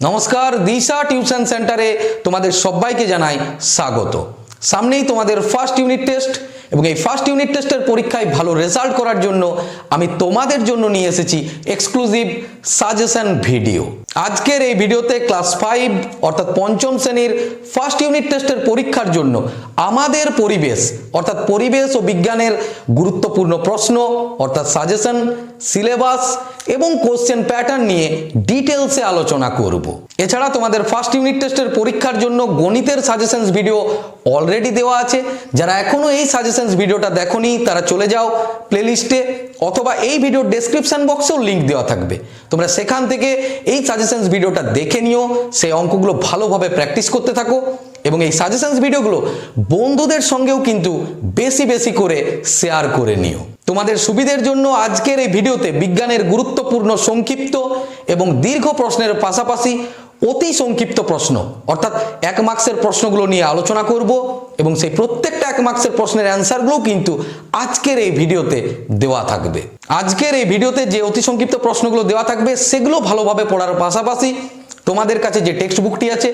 নমস্কার, দিশা টিউশন সেন্টারে তোমাদের সবাইকে জানাই স্বাগত। সামনেই তোমাদের ফার্স্ট ইউনিট টেস্ট এবং এই ফার্স্ট ইউনিট টেস্টের পরীক্ষায় ভালো রেজাল্ট করার জন্য আমি তোমাদের জন্য নিয়ে এসেছি এক্সক্লুসিভ সাজেশন ভিডিও আজকের এই ভিডিওতে ক্লাস ফাইভ, অর্থাৎ পঞ্চম শ্রেণির ফার্স্ট ইউনিট টেস্টের পরীক্ষার জন্য আমাদের পরিবেশ, অর্থাৎ পরিবেশ ও বিজ্ঞানের গুরুত্বপূর্ণ প্রশ্ন, অর্থাৎ সাজেশন সিলেবাস এবং কোশ্চেন প্যাটার্ন নিয়ে ডিটেলসে আলোচনা করব। এছাড়া তোমাদের ফার্স্ট ইউনিট টেস্টের পরীক্ষার জন্য গণিতের সাজেশনস ভিডিও অলরেডি দেওয়া আছে। যারা এখনও এই সাজেশনস ভিডিওটা দেখোনি, তারা চলে যাও প্লেলিস্টে অথবা এই ভিডিওর ডেসক্রিপশন বক্সেও লিংক দেওয়া থাকবে। তোমরা সেখান থেকে এই সাজেশনস ভিডিওটা দেখে নিও, সেই অঙ্কগুলো ভালোভাবে প্র্যাকটিস করতে থাকো এবং এই সাজেশনস ভিডিওগুলো বন্ধুদের সঙ্গেও কিন্তু বেশি বেশি করে শেয়ার করে নিও। তোমাদের সুবিধের জন্য আজকের এই ভিডিওতে বিজ্ঞানের গুরুত্বপূর্ণ সংক্ষিপ্ত এবং দীর্ঘ প্রশ্নের পাশাপাশি অতি সংক্ষিপ্ত প্রশ্ন। অর্থাৎ এক মার্ক্সের প্রশ্নগুলো নিয়ে আলোচনা করব এবং সেই প্রত্যেকটা এক মার্ক্সের প্রশ্নের অ্যান্সারগুলো কিন্তু আজকের এই ভিডিওতে দেওয়া থাকবে। আজকের এই ভিডিওতে যে অতি সংক্ষিপ্ত প্রশ্নগুলো দেওয়া থাকবে, সেগুলো ভালোভাবে পড়ার পাশাপাশি তোমাদের কাছে যে টেক্সট বুকটি আছে,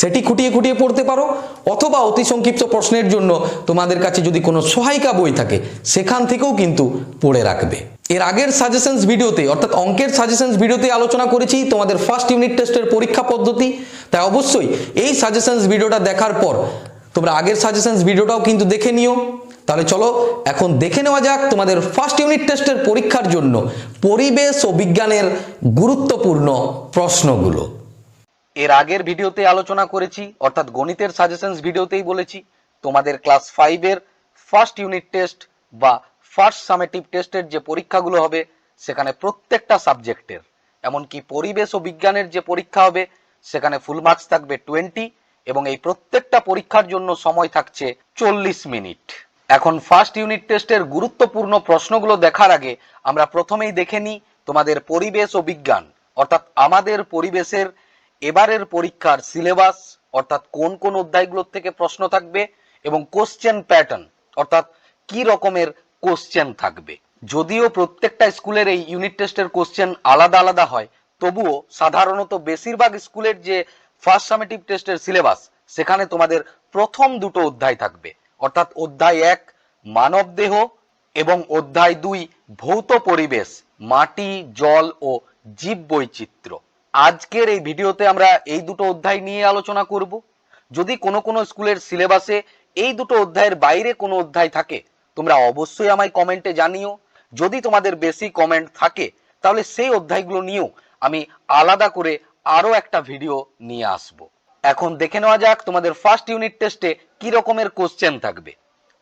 সেটি খুঁটিয়ে খুঁটিয়ে পড়তে পারো, অথবা অতি সংক্ষিপ্ত প্রশ্নের জন্য তোমাদের কাছে যদি কোনো সহায়িকা বই থাকে, সেখান থেকেও কিন্তু পড়ে রাখবে। এর আগের সাজেশনস ভিডিওতে অর্থাৎ অঙ্কের সাজেশনস ভিডিওতে আলোচনা করেছি, তোমাদের ফার্স্ট ইউনিট টেস্টের পরীক্ষা পদ্ধতি। তাই অবশ্যই এই সাজেশনস ভিডিওটা দেখার পর, তোমরা আগের সাজেশনস ভিডিওটাও কিন্তু দেখে নিও। তাহলে চলো, এখন দেখে নেওয়া যাক তোমাদের ফার্স্ট ইউনিট টেস্টের পরীক্ষার জন্য পরিবেশ ও বিজ্ঞানের গুরুত্বপূর্ণ প্রশ্নগুলো। এর আগের ভিডিওতে আলোচনা করেছি, অর্থাৎ গণিতের সাজেশনস ভিডিওতেই বলেছি। তোমাদের ক্লাস ফাইভের ফার্স্ট ইউনিট টেস্ট বা ফার্স্ট সামেটিভ টেস্টের যে পরীক্ষাগুলো হবে, সেখানে প্রত্যেকটা সাবজেক্টের, এমনকি পরিবেশ ও বিজ্ঞানের যে পরীক্ষা হবে, সেখানে ফুল মার্কস থাকবে টোয়েন্টি এবং এই প্রত্যেকটা পরীক্ষার জন্য সময় থাকছে চল্লিশ মিনিট এখন ফার্স্ট ইউনিট টেস্টের গুরুত্বপূর্ণ প্রশ্নগুলো দেখার আগে আমরা প্রথমেই দেখে নিই তোমাদের পরিবেশ ও বিজ্ঞান, অর্থাৎ আমাদের পরিবেশের এবারের পরীক্ষার সিলেবাস, অর্থাৎ কোন কোন অধ্যায়গুলোর থেকে প্রশ্ন থাকবে এবং কোশ্চেন প্যাটার্ন অর্থাৎ কি রকমের কোশ্চেন থাকবে। যদিও প্রত্যেকটা স্কুলের এই ইউনিট টেস্টের কোশ্চেন আলাদা আলাদা হয়, তবুও সাধারণত বেশিরভাগ স্কুলের যে ফার্স্ট সামেটিভ টেস্টের সিলেবাস, সেখানে তোমাদের প্রথম দুটো অধ্যায় থাকবে। অর্থাৎ অধ্যায় এক মানব দেহ এবং অধ্যায় দুই, ভৌত পরিবেশ, মাটি, জল ও জীব বৈচিত্র্য আজকের এই ভিডিওতে আমরা এই দুটো অধ্যায় নিয়ে আলোচনা করব। যদি কোনো কোনো স্কুলের সিলেবাসে এই দুটো অধ্যায়ের বাইরে কোনো অধ্যায় থাকে, তোমরা অবশ্যই আমায় কমেন্টে জানিও। যদি তোমাদের বেশি কমেন্ট থাকে, তাহলে সেই অধ্যায়গুলো নিয়েও আমি আলাদা করে আরও একটা ভিডিও নিয়ে আসব। এখন দেখে নেওয়া যাক তোমাদের ফার্স্ট ইউনিট টেস্টে কি রকমের কোশ্চেন থাকবে।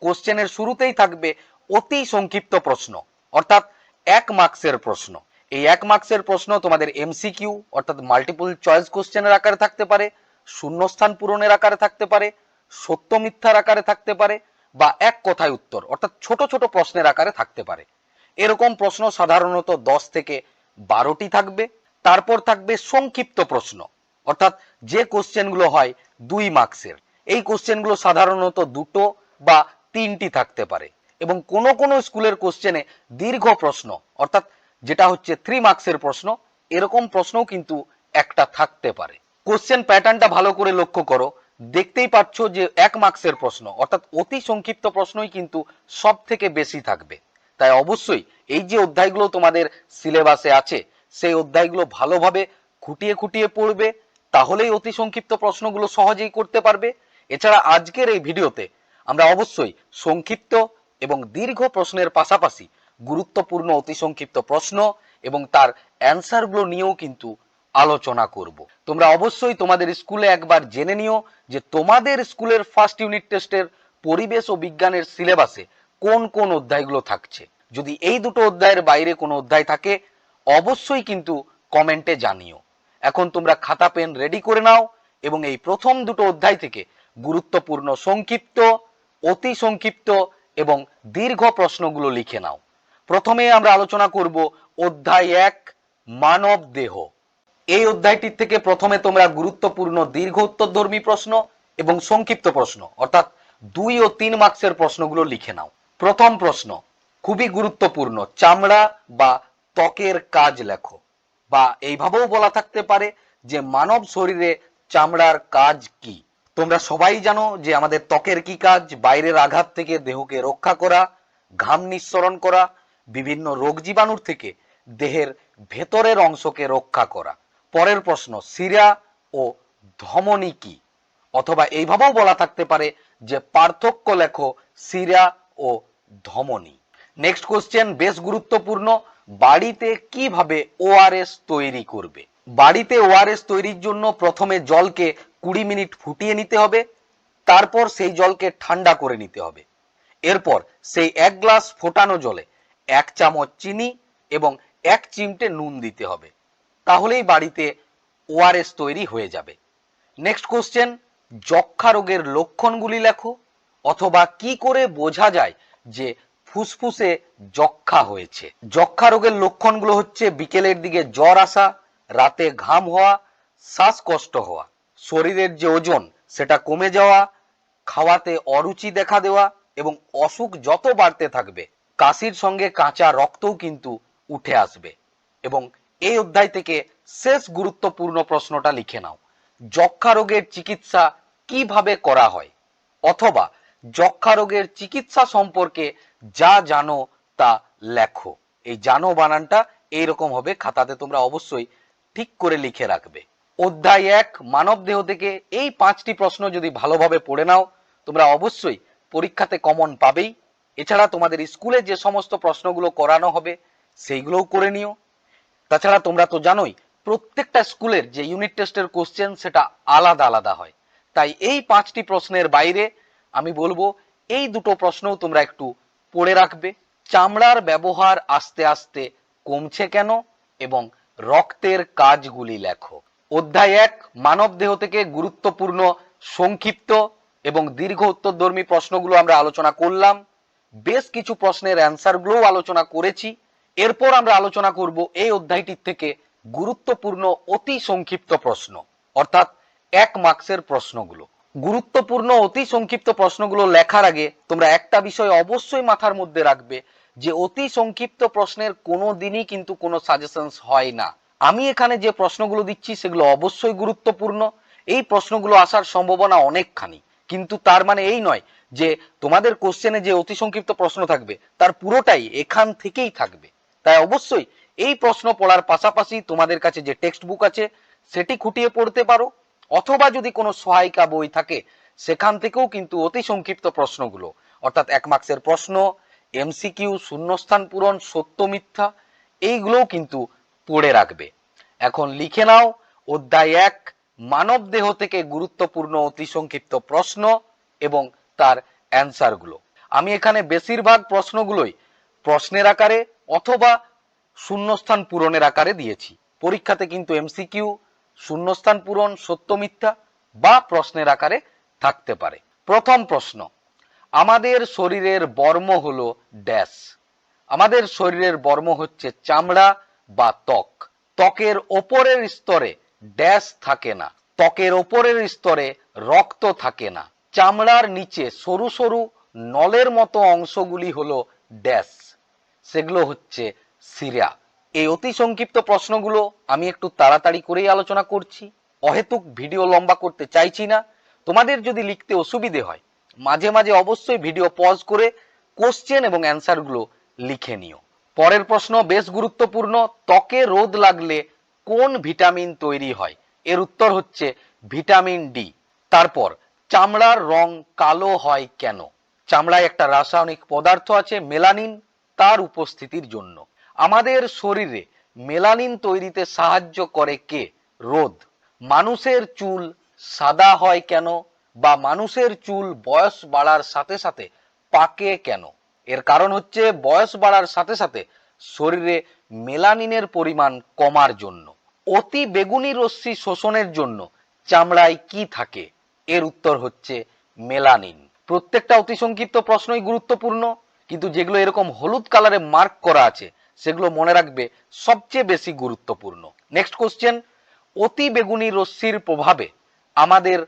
কোশ্চেনের শুরুতেই থাকবে অতি সংক্ষিপ্ত প্রশ্ন, অর্থাৎ এক মার্কসের প্রশ্ন। এই এক মার্কসের প্রশ্ন তোমাদের এমসিকিউ অর্থাৎ মাল্টিপল চয়েস কোশ্চেনের আকারে থাকতে পারে, শূন্যস্থান পূরণের আকারে থাকতে পারে, সত্য মিথ্যার আকারে থাকতে পারে, বা এক কথায় উত্তর, অর্থাৎ ছোট ছোট প্রশ্নের আকারে থাকতে পারে। এরকম প্রশ্ন সাধারণত দশ থেকে বারোটি থাকবে। তারপর থাকবে সংক্ষিপ্ত প্রশ্ন, অর্থাৎ যে কোশ্চেনগুলো হয় দুই মার্কসের এই কোশ্চেনগুলো সাধারণত দুটো বা তিনটি থাকতে পারে। এবং কোন কোন স্কুলের কোশ্চেনে দীর্ঘ প্রশ্ন, অর্থাৎ যেটা হচ্ছে থ্রি মার্কসের প্রশ্ন, এরকম প্রশ্নও কিন্তু একটা থাকতে পারে। কোশ্চেন প্যাটার্নটা ভালো করে লক্ষ্য করো, দেখতেই পাচ্ছ যে এক মার্কসের প্রশ্ন, অর্থাৎ অতি সংক্ষিপ্ত প্রশ্নই কিন্তু সব থেকে বেশি থাকবে। তাই অবশ্যই এই যে অধ্যায়গুলো তোমাদের সিলেবাসে আছে, সেই অধ্যায়গুলো ভালোভাবে খুঁটিয়ে খুঁটিয়ে পড়বে, তাহলেই অতি সংক্ষিপ্ত প্রশ্নগুলো সহজেই করতে পারবে। এছাড়া আজকের এই ভিডিওতে আমরা অবশ্যই সংক্ষিপ্ত এবং দীর্ঘ প্রশ্নের পাশাপাশি গুরুত্বপূর্ণ, অতি সংক্ষিপ্ত প্রশ্ন এবং তার অ্যান্সারগুলো নিয়েও কিন্তু আলোচনা করব। তোমরা অবশ্যই তোমাদের স্কুলে একবার জেনে নিও যে তোমাদের স্কুলের ফার্স্ট ইউনিট টেস্টের পরিবেশ ও বিজ্ঞানের সিলেবাসে কোন কোন অধ্যায়গুলো থাকছে। যদি এই দুটো অধ্যায়ের বাইরে কোনো অধ্যায় থাকে, অবশ্যই কিন্তু কমেন্টে জানিও। এখন তোমরা খাতা, পেন রেডি করে নাও এবং এই প্রথম দুটো অধ্যায় থেকে গুরুত্বপূর্ণ, সংক্ষিপ্ত, অতি সংক্ষিপ্ত এবং দীর্ঘ প্রশ্নগুলো লিখে নাও। প্রথমে আমরা আলোচনা করব অধ্যায় এক, মানব দেহ। এই অধ্যায়টির থেকে প্রথমে তোমরা গুরুত্বপূর্ণ দীর্ঘ উত্তরধর্মী প্রশ্ন এবং সংক্ষিপ্ত প্রশ্ন, অর্থাৎ দুই ও তিন মার্কসের প্রশ্নগুলো লিখে নাও। প্রথম প্রশ্ন, খুবই গুরুত্বপূর্ণ, চামড়া বা ত্বকের কাজ লেখো। বা এইভাবেও বলা থাকতে পারে যে মানব শরীরে চামড়ার কাজ কি? তোমরা সবাই জানো যে আমাদের ত্বকের কি কাজ? বাইরের আঘাত থেকে দেহকে রক্ষা করা, ঘাম নিঃসরণ করা বিভিন্ন রোগ জীবাণুর থেকে দেহের ভেতরের অংশকে রক্ষা করা। পরের প্রশ্ন শিরা ও ধমনী কি? অথবা এইভাবেও বলা থাকতে পারে যে, পার্থক্য লেখো শিরা ও ধমনী। নেক্সট কোশ্চেন বেশ গুরুত্বপূর্ণ, বাড়িতে কীভাবে ওআরএস তৈরি করবে? বাড়িতে ওআরএস তৈরির জন্য প্রথমে জলকে কুড়ি মিনিট ফুটিয়ে নিতে হবে, তারপর সেই জলকে ঠান্ডা করে নিতে হবে। এরপর সেই এক গ্লাস ফোটানো জলে এক চামচ চিনি এবং এক চিমটে নুন দিতে হবে। তাহলেই বাড়িতে ওআরএস তৈরি হয়ে যাবে। নেক্সট কোশ্চেন যক্ষা রোগের লক্ষণগুলি লেখো, অথবা কি করে বোঝা যায় যে ফুসফুসে যক্ষা হয়েছে? যক্ষা রোগের লক্ষণগুলো হচ্ছে বিকেলের দিকে জ্বর আসা, রাতে ঘাম হওয়া, শ্বাসকষ্ট হওয়া, শরীরের যে ওজন সেটা কমে যাওয়া, খাওয়াতে অরুচি দেখা দেওয়া এবং অসুখ যত বাড়তে থাকবে কাশির সঙ্গে কাঁচা রক্তও কিন্তু উঠে আসবে। এবং এই অধ্যায় থেকে শেষ গুরুত্বপূর্ণ প্রশ্নটা লিখে নাও। যক্ষা রোগের চিকিৎসা কীভাবে করা হয়? অথবা যক্ষা রোগের চিকিৎসা সম্পর্কে যা জানো তা লেখো। এই জানো বানানটা এইরকম হবে, খাতাতে তোমরা অবশ্যই ঠিক করে লিখে রাখবে। অধ্যায় এক মানব দেহ থেকে এই পাঁচটি প্রশ্ন যদি ভালোভাবে পড়ে নাও, তোমরা অবশ্যই পরীক্ষাতে কমন পাবেই। এছাড়া তোমাদের স্কুলে যে সমস্ত প্রশ্নগুলো করানো হবে, সেইগুলোও করে নিও। তাছাড়া তোমরা তো জানোই, প্রত্যেকটা স্কুলের যে ইউনিট টেস্টের কোশ্চেন সেটা আলাদা আলাদা হয়। তাই এই পাঁচটি প্রশ্নের বাইরে আমি বলব, এই দুটো প্রশ্নও তোমরা একটু পড়ে রাখবে। চামড়ার ব্যবহার আস্তে আস্তে কমছে কেন এবং রক্তের কাজগুলি লেখো। অধ্যায় এক মানব দেহ থেকে গুরুত্বপূর্ণ সংক্ষিপ্ত এবং দীর্ঘ উত্তরধর্মী প্রশ্নগুলো আমরা আলোচনা করলাম। বেশ কিছু প্রশ্নের অ্যান্সারগুলোও আলোচনা করেছি। এরপর আমরা আলোচনা করব এই অধ্যায়টির থেকে গুরুত্বপূর্ণ, অতি সংক্ষিপ্ত প্রশ্ন। অর্থাৎ এক মার্কসের প্রশ্নগুলো। গুরুত্বপূর্ণ, অতি সংক্ষিপ্ত প্রশ্নগুলো লেখার আগে তোমরা একটা বিষয় অবশ্যই মাথার মধ্যে রাখবে যে অতি সংক্ষিপ্ত প্রশ্নের কোনো দিনই কিন্তু কোনো সাজেশনস হয় না। আমি এখানে যে প্রশ্নগুলো দিচ্ছি সেগুলো অবশ্যই গুরুত্বপূর্ণ। এই প্রশ্নগুলো আসার সম্ভাবনা অনেকখানি। কিন্তু তার মানে এই নয় যে তোমাদের কোশ্চেনে যে অতি সংক্ষিপ্ত প্রশ্ন থাকবে, তার পুরোটাই এখান থেকেই থাকবে। তাই অবশ্যই এই প্রশ্ন পড়ার পাশাপাশি তোমাদের কাছে যে টেক্সট বুক আছে, সেটি খুঁটিয়ে পড়তে পারো, অথবা যদি কোনো সহায়িকা বই থাকে, সেখান থেকেও কিন্তু অতি সংক্ষিপ্ত প্রশ্নগুলো, অর্থাৎ এক মার্কসের প্রশ্ন এমসিকিউ শূন্যস্থান পূরণ, সত্য মিথ্যা, এইগুলোও কিন্তু পড়ে রাখবে। এখন লিখে নাও, অধ্যায় এক মানব দেহ থেকে গুরুত্বপূর্ণ অতি সংক্ষিপ্ত প্রশ্ন এবং তার অ্যান্সারগুলো আমি এখানে বেশিরভাগ প্রশ্নগুলোই প্রশ্নের আকারে অথবা শূন্যস্থান পূরণের আকারে দিয়েছি। পরীক্ষাতে কিন্তু এমসিকিউ শূন্যস্থান পূরণ, সত্য মিথ্যা বা প্রশ্নের আকারে থাকতে পারে। প্রথম প্রশ্ন, আমাদের শরীরের বর্ম হলো ড্যাশ আমাদের শরীরের বর্ম হচ্ছে চামড়া বা ত্বক। ত্বকের ওপরের স্তরে ড্যাশ থাকে না। ত্বকের ওপরের স্তরে রক্ত থাকে না। চামড়ার নিচে সরু সরু নলের মতো অংশগুলি হলো ড্যাশ। সেগুলো হচ্ছে সিরা। এই অতি সংক্ষিপ্ত প্রশ্নগুলো আমি একটু তাড়াতাড়ি করেই আলোচনা করছি। অহেতুক ভিডিও লম্বা করতে চাইছি না। তোমাদের যদি লিখতে অসুবিধে হয়, মাঝে মাঝে অবশ্যই ভিডিও পজ করে কোশ্চেন এবং অ্যান্সারগুলো লিখে নিও। পরের প্রশ্ন বেশ গুরুত্বপূর্ণ, ত্বকে রোদ লাগলে কোন ভিটামিন তৈরি হয়? এর উত্তর হচ্ছে ভিটামিন ডি। তারপর চামড়ার রং কালো হয় কেন? চামড়ায় একটা রাসায়নিক পদার্থ আছে, মেলানিন, তার উপস্থিতির জন্য। আমাদের শরীরে মেলানিন তৈরিতে সাহায্য করে কে? রোদ। মানুষের চুল সাদা হয় কেন? বা মানুষের চুল বয়স বাড়ার সাথে সাথে পাকে কেন? এর কারণ হচ্ছে, বয়স বাড়ার সাথে সাথে শরীরে মেলানিনের পরিমাণ কমার জন্য। অতি বেগুনি রশ্মি শোষণের জন্য চামড়ায় কি থাকে? এর উত্তর হচ্ছে মেলানিন। প্রত্যেকটা অতি সংক্ষিপ্ত প্রশ্নই গুরুত্বপূর্ণ, কিন্তু যেগুলো এরকম হলুদ কালারে মার্ক করা আছে, সেগুলো মনে রাখবে সবচেয়ে বেশি গুরুত্বপূর্ণ। নেক্সট কোশ্চেন অতি বেগুনি রশ্মির প্রভাবে আমাদের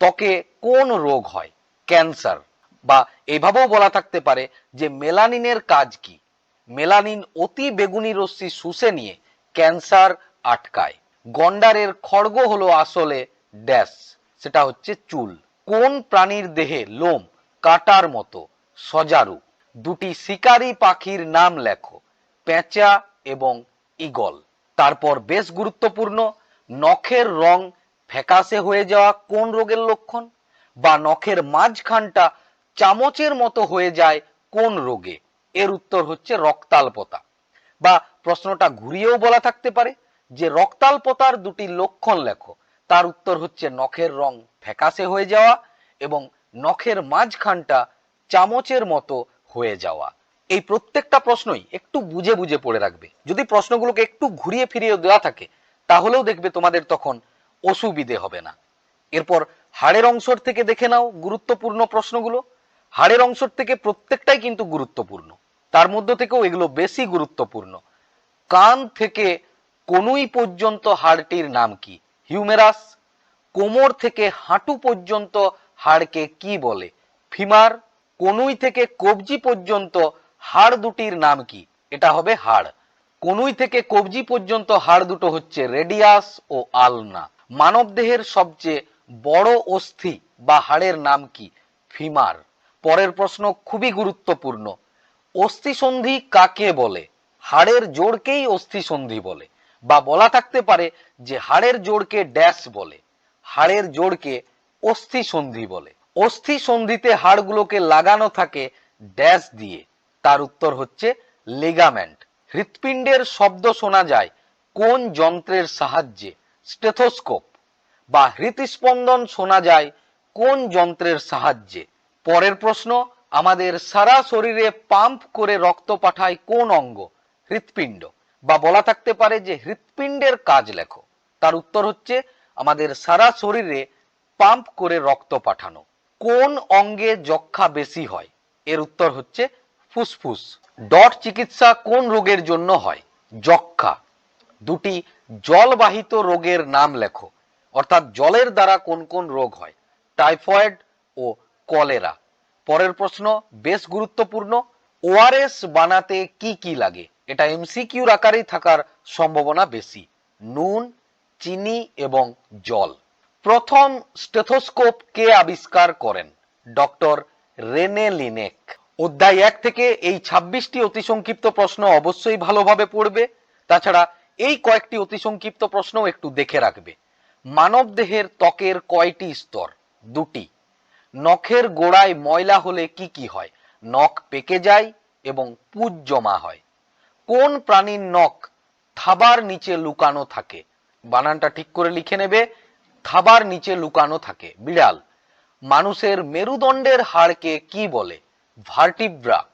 ত্বকে কোন রোগ হয়? ক্যান্সার বা এইভাবেও বলা থাকতে পারে যে মেলানিনের কাজ কি? মেলানিন অতি বেগুনি রশ্মি শুষে নিয়ে ক্যান্সার আটকায়। গন্ডারের খড়গ হলো আসলে ড্যাশ। সেটা হচ্ছে চুল। কোন প্রাণীর দেহে লোম, কাটার মতো, সজারু, দুটি শিকারি পাখির নাম লেখো, পেঁচা এবং ঈগল। তারপর বেশ গুরুত্বপূর্ণ, নখের রং ফ্যাকাশে হয়ে যাওয়া কোন রোগের লক্ষণ? বা নখের মাঝখানটা চামচের মতো হয়ে যায় কোন রোগে? এর উত্তর হচ্ছে রক্তাল্পতা। বা প্রশ্নটা ঘুরিয়েও বলা থাকতে পারে যে রক্তাল্পতার দুটি লক্ষণ লেখো। তার উত্তর হচ্ছে নখের রং ফ্যাকাশে হয়ে যাওয়া এবং নখের মাঝখানটা চামচের মতো হয়ে যাওয়া। এই প্রত্যেকটা প্রশ্নই একটু বুঝে বুঝে পড়ে রাখবে। যদি প্রশ্নগুলোকে একটু ঘুরিয়ে ফিরিয়ে দেওয়া থাকে, তাহলেও দেখবে তোমাদের তখন অসুবিধে হবে না। এরপর হাড়ের অংশর থেকে দেখে নাও গুরুত্বপূর্ণ প্রশ্নগুলো। হাড়ের অংশর থেকে প্রত্যেকটাই কিন্তু গুরুত্বপূর্ণ। তার মধ্য থেকেও এগুলো বেশি গুরুত্বপূর্ণ। কান থেকে কনুই পর্যন্ত হাড়টির নাম কি? হিউমেরাস কোমর থেকে হাঁটু পর্যন্ত হাড়কে কি বলে? ফিমার, কনুই থেকে কবজি পর্যন্ত হাড় দুটির নাম কি? এটা হবে হাড়। কনুই থেকে কবজি পর্যন্ত হাড় দুটো হচ্ছে রেডিয়াস ও আলনা। মানব দেহের সবচেয়ে বড় অস্থি বা হাড়ের নাম কি? ফিমার। পরের প্রশ্ন খুবই গুরুত্বপূর্ণ। অস্থিসন্ধি কাকে বলে? হাড়ের জোড়কেই অস্থিসন্ধি বলে। বা বলা থাকতে পারে যে হাড়ের জোড়কে ড্যাশ বলে, হাড়ের জোড়কে অস্থিসন্ধি বলে। অস্থিসন্ধিতে হাড়গুলোকে লাগানো থাকে ড্যাশ দিয়ে। তার উত্তর হচ্ছে লেগামেন্ট হৃৎপিণ্ডের শব্দ শোনা যায় কোন যন্ত্রের সাহায্যে স্টেথোস্কোপ বা হৃৎস্পন্দন শোনা যায় কোন যন্ত্রের সাহায্যে। পরের প্রশ্ন, আমাদের সারা শরীরে পাম্প করে রক্ত পাঠায় কোন অঙ্গ, হৃৎপিণ্ড? বা বলা থাকতে পারে যে হৃৎপিণ্ডের কাজ লেখো। তার উত্তর হচ্ছে, আমাদের সারা শরীরে পাম্প করে রক্ত পাঠানো। কোন অঙ্গে যক্ষা বেশি হয়? এর উত্তর হচ্ছে, ফুসফুস। ডট চিকিৎসা কোন রোগের জন্য হয়? যক্ষা। দুটি জলবাহিত রোগের নাম লেখো। অর্থাৎ জলের দ্বারা কোন কোন রোগ হয়? টাইফয়েড ও কলেরা। পরের প্রশ্ন, বেশ গুরুত্বপূর্ণ, ওআরএস বানাতে কি কি লাগে? এটা এমসিকিউর আকারেই থাকার সম্ভাবনা বেশি। নুন, চিনি এবং জল। প্রথম স্টেথোস্কোপ কে আবিষ্কার করেন? Doctor Rene Laennec. অধ্যায় এক থেকে এই ছাব্বিশটি অতি সংক্ষিপ্ত প্রশ্ন অবশ্যই ভালোভাবে পড়বে। তাছাড়া এই কয়েকটি অতি সংক্ষিপ্ত প্রশ্ন একটু দেখে রাখবে। মানব দেহের ত্বকের কয়টি স্তর? দুটি। নখের গোড়ায় ময়লা হলে কি কি হয়? নখ পেকে যায় এবং পুজ জমা হয়। কোন প্রাণীর নখ থাবার নিচে লুকানো থাকে? বানানটা ঠিক করে লিখে নেবে, থাবার নিচে লুকানো থাকে। বিড়াল, মানুষের মেরুদণ্ডের হাড়কে কি বলে? ভার্টিব্রা,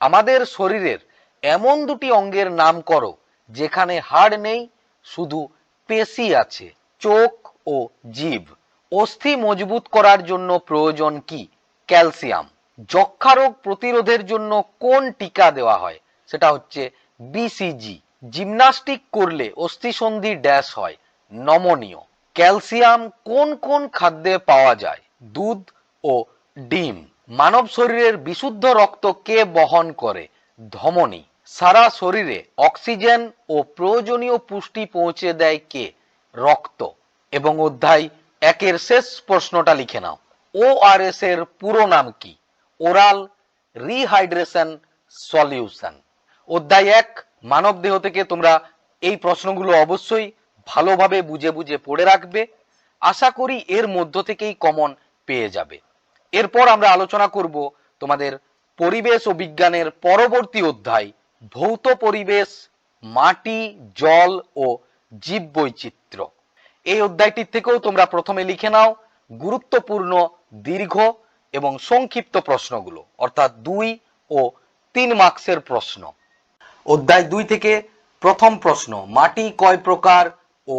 আমাদের শরীরের এমন দুটি অঙ্গের নাম করো, যেখানে হাড় নেই, শুধু পেশি আছে, চোখ ও জীব। অস্থি মজবুত করার জন্য প্রয়োজন কি? ক্যালসিয়াম। যক্ষা রোগ প্রতিরোধের জন্য কোন টিকা দেওয়া হয়? সেটা হচ্ছে বিসিজি জিমনাস্টিক করলে অস্থিসন্ধি ড্যাশ হয়, নমনীয়। ক্যালসিয়াম কোন কোন খাদ্যে পাওয়া যায়? দুধ ও ডিম। মানব শরীরের বিশুদ্ধ রক্ত কে বহন করে? ধমনী। সারা শরীরে অক্সিজেন ও প্রয়োজনীয় পুষ্টি পৌঁছে দেয় কে? রক্ত। এবং অধ্যায় একের শেষ প্রশ্নটা লিখে নাও। ও ওআরএস এর পুরো নাম কি? ওরাল রিহাইড্রেশন সলিউশন অধ্যায় এক মানব দেহ থেকে তোমরা এই প্রশ্নগুলো অবশ্যই ভালোভাবে বুঝে বুঝে পড়ে রাখবে। আশা করি এর মধ্য থেকেই কমন পেয়ে যাবে। এরপর আমরা আলোচনা করব তোমাদের পরিবেশ ও বিজ্ঞানের পরবর্তী অধ্যায়, ভৌত পরিবেশ, মাটি, জল ও জীব জীববৈচিত্র্য। এই অধ্যায়টির থেকেও তোমরা প্রথমে লিখে নাও গুরুত্বপূর্ণ, দীর্ঘ এবং সংক্ষিপ্ত প্রশ্নগুলো, অর্থাৎ দুই ও তিন মার্কসের প্রশ্ন। অধ্যায় দুই থেকে প্রথম প্রশ্ন, মাটি কয় প্রকার ও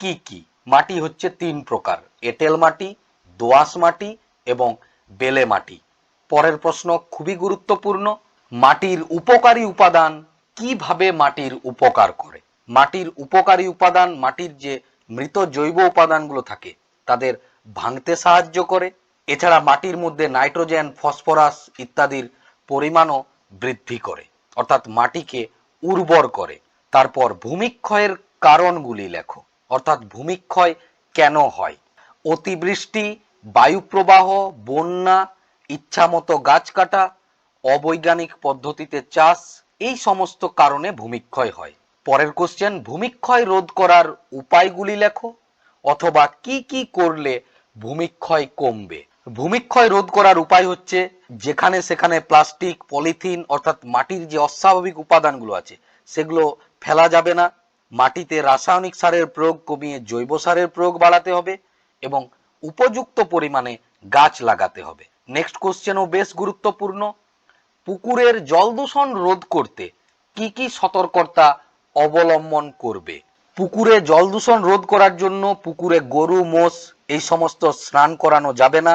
কি কি? মাটি হচ্ছে তিন প্রকার, এঁটেল মাটি, দোআঁশ মাটি এবং বেলে মাটি। পরের প্রশ্ন খুবই গুরুত্বপূর্ণ, মাটির উপকারী উপাদান কীভাবে মাটির উপকার করে? মাটির উপকারী উপাদান, মাটির যে মৃত জৈব উপাদানগুলো থাকে, তাদের ভাঙতে সাহায্য করে। এছাড়া মাটির মধ্যে নাইট্রোজেন, ফসফরাস ইত্যাদির পরিমাণও বৃদ্ধি করে। অর্থাৎ মাটিকে উর্বর করে। তারপর ভূমিক্ষয়ের কারণগুলি লেখো। অর্থাৎ ভূমিক্ষয় কেন হয়? অতিবৃষ্টি, বায়ুপ্রবাহ, বন্যা, ইচ্ছামতো গাছ কাটা, অবৈজ্ঞানিক পদ্ধতিতে চাষ, এই সমস্ত কারণে ভূমিক্ষয় হয়। পরের কোশ্চেন ভূমিক্ষয় রোধ করার উপায়গুলি লেখো। অথবা কি কি করলে ভূমিক্ষয় কমবে? ভূমিক্ষয় রোধ করার উপায় হচ্ছে যেখানে সেখানে প্লাস্টিক, পলিথিন অর্থাৎ মাটির যে অস্বাভাবিক উপাদানগুলো আছে, সেগুলো ফেলা যাবে না। মাটিতে রাসায়নিক সারের প্রয়োগ কমিয়ে জৈব সারের প্রয়োগ বাড়াতে হবে এবং উপযুক্ত পরিমাণে গাছ লাগাতে হবে। নেক্সট কোশ্চেনও বেশ গুরুত্বপূর্ণ। পুকুরের জল দূষণ রোধ করতে কি কি সতর্কতা অবলম্বন করবে? পুকুরে জল দূষণ রোধ করার জন্য পুকুরে গরু, মোষ এই সমস্ত স্নান করানো যাবে না।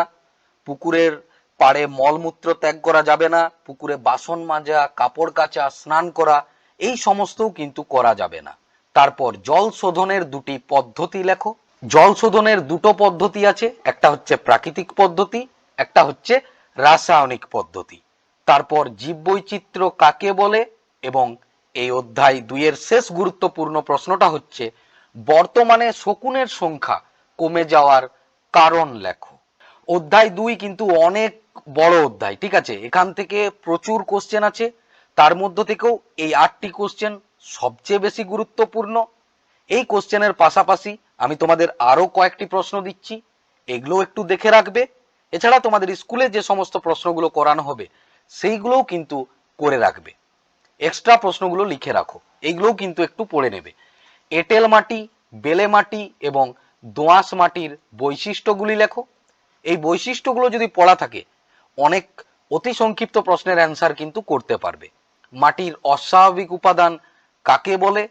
পুকুরের পাড়ে মলমূত্র ত্যাগ করা যাবে না, পুকুরে বাসন মাজা, কাপড় কাচা, স্নান করা, এই সমস্তও কিন্তু করা যাবে না। তারপর জল শোধনের দুটি পদ্ধতি লেখো। জল শোধনের দুটো পদ্ধতি আছে, একটা হচ্ছে প্রাকৃতিক পদ্ধতি, একটা হচ্ছে রাসায়নিক পদ্ধতি। তারপর জীববৈচিত্র্য কাকে বলে এবং এই অধ্যায় দুইয়ের শেষ গুরুত্বপূর্ণ প্রশ্নটা হচ্ছে, বর্তমানে শকুনের সংখ্যা কমে যাওয়ার কারণ লেখো। অধ্যায় দুই কিন্তু অনেক বড় অধ্যায়, ঠিক আছে? এখান থেকে প্রচুর কোশ্চেন আছে। তার মধ্য থেকেও এই আটটি কোশ্চেন সবচেয়ে বেশি গুরুত্বপূর্ণ। এই কোশ্চেনের পাশাপাশি আমি তোমাদের আরও কয়েকটি প্রশ্ন দিচ্ছি। এগুলো একটু দেখে রাখবে। এছাড়া তোমাদের স্কুলে যে সমস্ত প্রশ্নগুলো করানো হবে, সেইগুলোও কিন্তু করে রাখবে। এক্সট্রা প্রশ্নগুলো লিখে রাখো। এইগুলোও কিন্তু একটু পড়ে নেবে। এঁটেল মাটি, বেলে মাটি এবং দোআঁশ মাটির বৈশিষ্ট্যগুলি লেখো। এই বৈশিষ্ট্যগুলো যদি পড়া থাকে, অনেক অতি সংক্ষিপ্ত প্রশ্নের অ্যান্সার কিন্তু করতে পারবে। মাটির অস্বাভাবিক উপাদান কাকে বলে?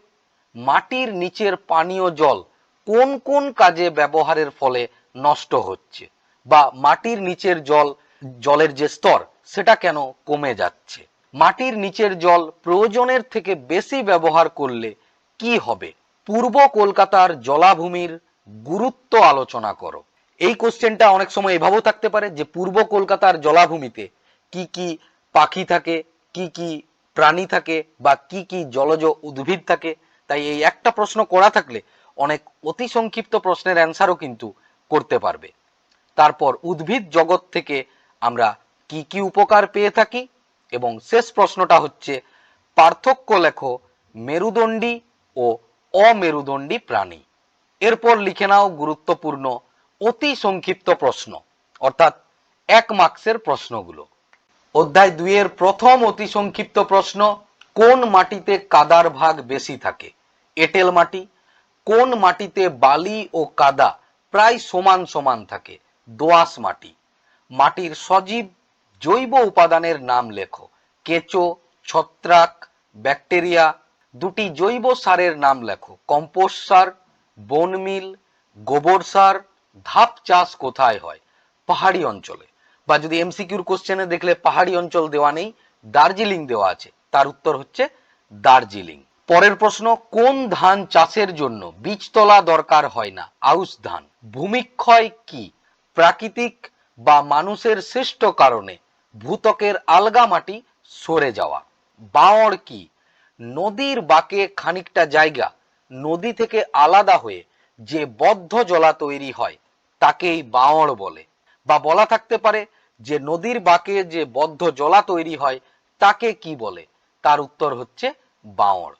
মাটির নিচের পানীয় জল কোন কোন কাজে ব্যবহারের ফলে নষ্ট হচ্ছে? বা মাটির নিচের জল, জলের যে স্তর, সেটা কেন কমে যাচ্ছে? মাটির নিচের জল প্রয়োজনের থেকে বেশি ব্যবহার করলে কি হবে? পূর্ব কলকাতার জলাভূমির গুরুত্ব আলোচনা করো। এই কোশ্চেনটা অনেক সময় এভাবেও থাকতে পারে যে পূর্ব কলকাতার জলাভূমিতে কি কি পাখি থাকে, কি কি প্রাণী থাকে বা কি কি জলজ উদ্ভিদ থাকে, তাই এই একটা প্রশ্ন করা থাকলে অনেক অতি সংক্ষিপ্ত প্রশ্নের অ্যান্সারও কিন্তু করতে পারবে। তারপর উদ্ভিদ জগৎ থেকে আমরা কি কি উপকার পেয়ে থাকি এবং শেষ প্রশ্নটা হচ্ছে, পার্থক্য লেখো মেরুদণ্ডী ও অমেরুদণ্ডী প্রাণী। এরপর লিখে নাও গুরুত্বপূর্ণ অতি সংক্ষিপ্ত প্রশ্ন, অর্থাৎ এক মার্কসের প্রশ্নগুলো। অধ্যায় দুইয়ের প্রথম অতি সংক্ষিপ্ত প্রশ্ন, কোন মাটিতে কাদার ভাগ বেশি থাকে? এঁটেল মাটি, কোন মাটিতে বালি ও কাদা প্রায় সমান সমান থাকে? দোআঁশ মাটি। মাটির সজীব জৈব উপাদানের নাম লেখো। কেঁচো, ছত্রাক, ব্যাকটেরিয়া, দুটি জৈব সারের নাম লেখো। কম্পোস্ট সার বনমিল গোবর সার ধাপ চাষ কোথায় হয়? পাহাড়ি অঞ্চলে। বা যদি এমসিকিউর কোশ্চেনে দেখলে পাহাড়ি অঞ্চল দেওয়া নেই, দার্জিলিং দেওয়া আছে। তার উত্তর হচ্ছে দার্জিলিং। পরের প্রশ্ন, কোন ধান চাষের জন্য বীজতলা দরকার হয় না? আউশ ধান। ভূমিক্ষয় কি? প্রাকৃতিক বা মানুষের শ্রেষ্ঠ কারণে ভূতকের আলগা মাটি সরে যাওয়া। বাঁড় কি? নদীর বাঁকে খানিকটা জায়গা নদী থেকে আলাদা হয়ে যে বদ্ধ জলা তৈরি হয়, তাকেই বাঁড় বলে। বা বলা থাকতে পারে, যে নদীর বাঁকে যে বদ্ধ জলা তৈরি হয়, তাকে কি বলে? তার উত্তর হচ্ছে বাঁড়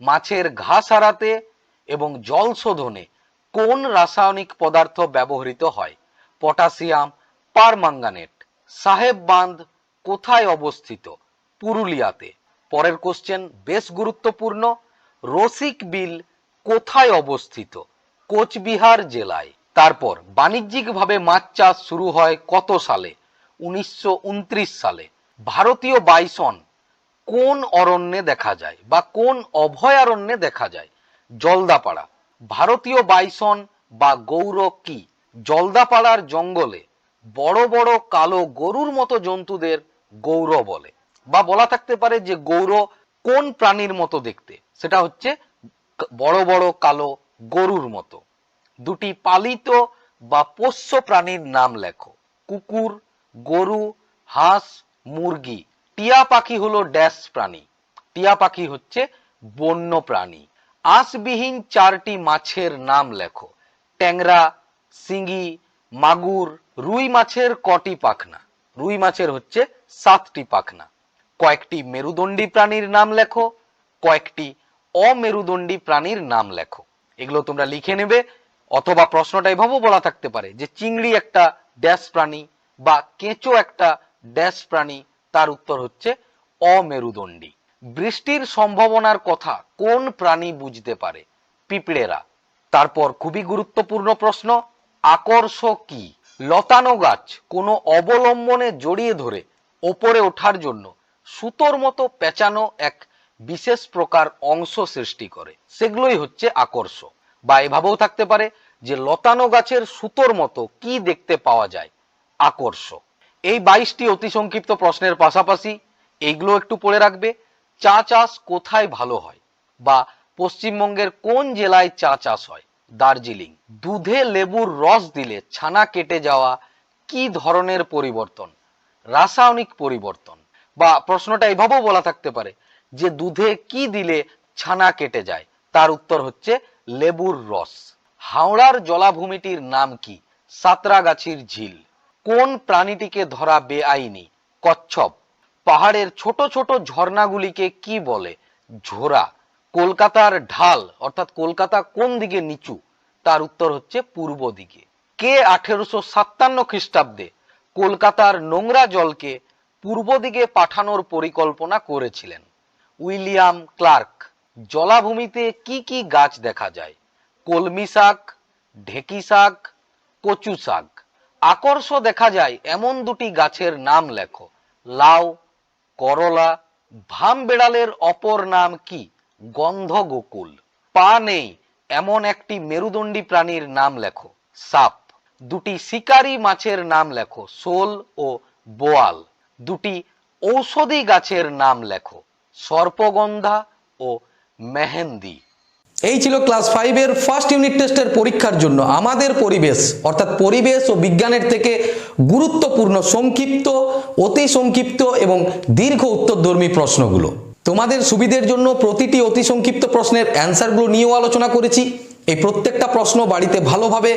মাছের ঘাস হারাতে এবং জল শোধনে কোন রাসায়নিক পদার্থ ব্যবহৃত হয়? Potassium, permanganate. সাহেব বাঁধ কোথায় অবস্থিত? পুরুলিয়াতে। পরের কোশ্চেন বেশ গুরুত্বপূর্ণ, রসিক বিল কোথায় অবস্থিত? কোচবিহার জেলায়। তারপর বাণিজ্যিকভাবে মাছ চাষ শুরু হয় কত সালে? উনিশশো উনত্রিশ সালে। ভারতীয় বাইসন কোন অরণ্যে দেখা যায় বা কোন অভয়ারণ্যে দেখা যায়? জলদাপাড়া। ভারতীয় বাইসন বা গৌর কি? জলদাপাড়ার জঙ্গলে বড় বড় কালো গরুর মতো জন্তুদের গৌর বলে। বা বলা থাকতে পারে যে গৌর কোন প্রাণীর মতো দেখতে? সেটা হচ্ছে বড় বড় কালো গরুর মতো। দুটি পালিত বা পোষ্য প্রাণীর নাম লেখো। কুকুর, গরু, হাঁস, মুরগি। টিয়া পাখি হলো ড্যাশ প্রাণী। টিয়া পাখি হচ্ছে বন্য প্রাণী। আঁশবিহীন চারটি মাছের নাম লেখো। ট্যাংরা সিঙ্গি মাগুর, রুই মাছের কটি পাখনা। রুই মাছের হচ্ছে সাতটি পাখনা। কয়েকটি মেরুদণ্ডী প্রাণীর নাম লেখো, কয়েকটি অমেরুদণ্ডী প্রাণীর নাম লেখো। এগুলো তোমরা লিখে নেবে, অথবা প্রশ্নটা এভাবেও বলা থাকতে পারে যে চিংড়ি একটা ড্যাশ প্রাণী বা কেঁচো একটা ড্যাশ প্রাণী, তার উত্তর হচ্ছে অমেরুদণ্ডী। বৃষ্টির সম্ভাবনার কথা কোন প্রাণী বুঝতে পারে? পিঁপড়েরা। তারপর খুবই গুরুত্বপূর্ণ প্রশ্ন আকর্ষ কি? লতানো গাছ কোনো অবলম্বনে জড়িয়ে ধরে ওপরে ওঠার জন্য সুতোর মতো পেঁচানো এক বিশেষ প্রকার অংশ সৃষ্টি করে। সেগুলোই হচ্ছে আকর্ষ বা এভাবেও থাকতে পারে যে লতানো গাছের সুতোর মতো কি দেখতে পাওয়া যায়? আকর্ষ এই বাইশটি অতি সংক্ষিপ্ত প্রশ্নের পাশাপাশি এইগুলো একটু পড়ে রাখবে। চা চাষ কোথায় ভালো হয়? বা পশ্চিমবঙ্গের কোন জেলায় চা চাষ হয়? দার্জিলিং। দুধে লেবুর রস দিলে ছানা কেটে যাওয়া কি ধরনের পরিবর্তন? রাসায়নিক পরিবর্তন। বা প্রশ্নটা এভাবেও বলা থাকতে পারে যে দুধে কি দিলে ছানা কেটে যায়, তার উত্তর হচ্ছে লেবুর রস। হাওড়ার জলাভূমিটির নাম কি? সাঁতরাগাছির ঝিল। কোন প্রাণীটিকে ধরা বেআইনি? কচ্ছপ। পাহাড়ের ছোট ছোট ঝর্ণাগুলিকে কি বলে? ঝোরা কলকাতার ঢাল, অর্থাৎ কলকাতা কোন দিকে নিচু? তার উত্তর হচ্ছে পূর্ব দিকে। কে আঠেরোশো সাতান্ন খ্রিস্টাব্দে কলকাতার নোংরা জলকে পূর্ব দিকে পাঠানোর পরিকল্পনা করেছিলেন? উইলিয়াম ক্লার্ক, জলাভূমিতে কি কি গাছ দেখা যায়? কলমি শাক, ঢেকি শাক, কচু শাক। আকর্ষ দেখা যায় এমন দুটি গাছের নাম লেখো। লাউ, করলা, ভাম বেড়ালের অপর নাম কি? গন্ধ গোকুল পা নেই, এমন একটি মেরুদণ্ডী প্রাণীর নাম লেখো। সাপ। দুটি শিকারি মাছের নাম লেখো। শোল ও বোয়াল। দুটি ঔষধি গাছের নাম লেখো। সর্পগন্ধা ও মেহেন্দি। এই ছিল ক্লাস ফাইভের ফার্স্ট ইউনিট টেস্টের পরীক্ষার জন্য। আমাদের পরিবেশ, অর্থাৎ পরিবেশ ও বিজ্ঞানের থেকে গুরুত্বপূর্ণ সংক্ষিপ্ত, অতি সংক্ষিপ্ত এবং দীর্ঘ উত্তরধর্মী প্রশ্নগুলো। তোমাদের সুবিধের জন্য প্রতিটি অতি সংক্ষিপ্ত প্রশ্নের অ্যান্সারগুলো নিয়েও আলোচনা করেছি। এই প্রত্যেকটা প্রশ্ন বাড়িতে ভালোভাবে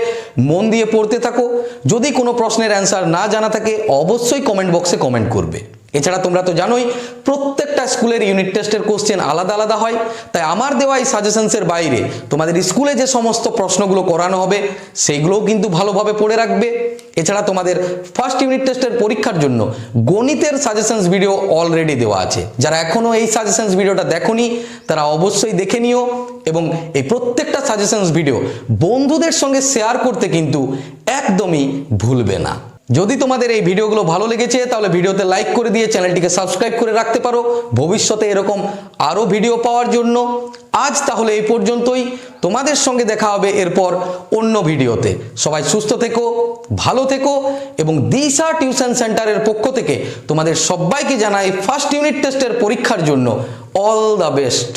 মন দিয়ে পড়তে থাকো। যদি কোনো প্রশ্নের অ্যান্সার না জানা থাকে, অবশ্যই কমেন্ট বক্সে কমেন্ট করবে। এছাড়া তোমরা তো জানোই, প্রত্যেকটা স্কুলের ইউনিট টেস্টের কোশ্চেন আলাদা আলাদা হয়। তাই আমার দেওয়া এই সাজেশনসের বাইরে তোমাদের স্কুলে যে সমস্ত প্রশ্নগুলো করানো হবে সেইগুলোও কিন্তু ভালোভাবে পড়ে রাখবে। এছাড়া তোমাদের ফার্স্ট ইউনিট টেস্টের পরীক্ষার জন্য গণিতের সাজেশনস ভিডিও অলরেডি দেওয়া আছে। যারা এখনও এই সাজেশনস ভিডিওটা দেখোনি, তারা অবশ্যই দেখে নিও এবং এই প্রত্যেকটা সাজেশনস ভিডিও বন্ধুদের সঙ্গে শেয়ার করতে কিন্তু একদমই ভুলবে না। যদি তোমাদের এই ভিডিওগুলো ভালো লেগেছে, তাহলে ভিডিওতে লাইক করে দিয়ে চ্যানেলটিকে সাবস্ক্রাইব করে রাখতে পারো। ভবিষ্যতে এরকম আরও ভিডিও পাওয়ার জন্য। আজ তাহলে এই পর্যন্তই। তোমাদের সঙ্গে দেখা হবে এরপর অন্য ভিডিওতে। সবাই সুস্থ থেকো, ভালো থেকো, এবং দিশা টিউশন সেন্টারের পক্ষ থেকে তোমাদের সবাইকে জানাই ফার্স্ট ইউনিট টেস্টের পরীক্ষার জন্য। All the best